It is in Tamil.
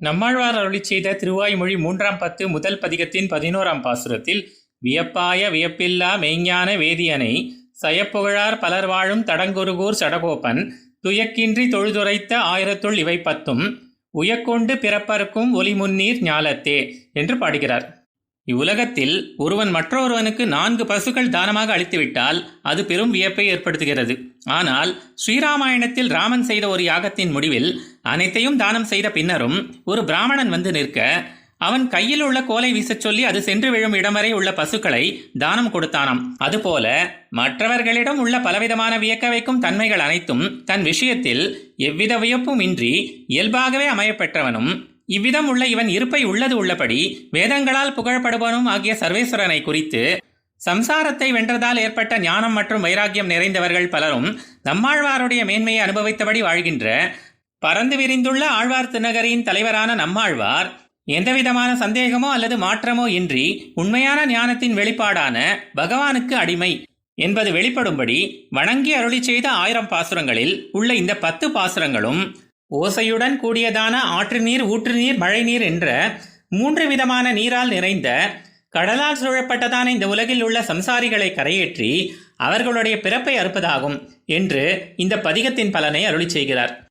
நம்மாழ்வார் அருளி செய்த திருவாய்மொழி மூன்றாம் பத்து முதல் பதிகத்தின் பதினோராம் பாசுரத்தில் வியப்பாய வியப்பில்லா மெய்ஞான வேதியனை சயப்புகழார் பலர் வாழும் தடங்குருகூர் சடகோபன் துயக்கின்றி தொழுதுரைத்த ஆயிரத்துள் இவை பத்தும் உயக்கொண்டு பிறப்பறுக்கும் ஒளிமுன்னீர் ஞாலத்தே என்று பாடுகிறார். இவ்வுலகத்தில் ஒருவன் மற்றொருவனுக்கு நான்கு பசுக்கள் தானமாக அளித்துவிட்டால் அது பெரும் வியப்பை ஏற்படுத்துகிறது. ஆனால் ஸ்ரீராமாயணத்தில் ராமன் செய்த ஒரு யாகத்தின் முடிவில் அனைத்தையும் தானம் செய்த பின்னரும் ஒரு பிராமணன் வந்து நிற்க அவன் கையில் உள்ள கோலை வீசச் சொல்லி அது சென்று விழும் இடம் வரை உள்ள பசுக்களை தானம் கொடுத்தானாம். அதுபோல மற்றவர்களிடம் உள்ள பலவிதமான வியக்க வைக்கும் தன்மைகள் அனைத்தும் தன் விஷயத்தில் எவ்வித வியப்பும் இன்றி இயல்பாகவே அமையப்பெற்றவனும் இவ்விதம் உள்ள இவன் இருப்பை உள்ளது உள்ளபடி வேதங்களால் புகழப்படுபவனும் ஆகிய சர்வேஸ்வரனை குறித்து சம்சாரத்தை வென்றதால் ஏற்பட்ட ஞானம் மற்றும் வைராக்கியம் நிறைந்தவர்கள் பலரும் நம்மாழ்வாருடைய மேன்மையை அனுபவித்தபடி வாழ்கின்ற பறந்து விரிந்துள்ள ஆழ்வார் திருநகரின் தலைவரான நம்மாழ்வார் எந்தவிதமான சந்தேகமோ அல்லது மாற்றமோ இன்றி உண்மையான ஞானத்தின் வெளிப்பாடான பகவானுக்கு அடிமை என்பது வெளிப்படும்படி வணங்கி அருளி செய்த ஆயிரம் பாசுரங்களில் உள்ள இந்த பத்து பாசுரங்களும் ஓசையுடன் கூடியதான ஆற்று நீர் ஊற்று நீர் மழை நீர் என்ற மூன்று விதமான நீரால் நிறைந்த கடலால் சூழப்பட்டதான இந்த உலகில் உள்ள சம்சாரிகளை கரையேற்றி அவர்களுடைய பிறப்பை அறுப்பதாகும் என்று இந்த பதிகத்தின் பலனை அருளி செய்கிறார்.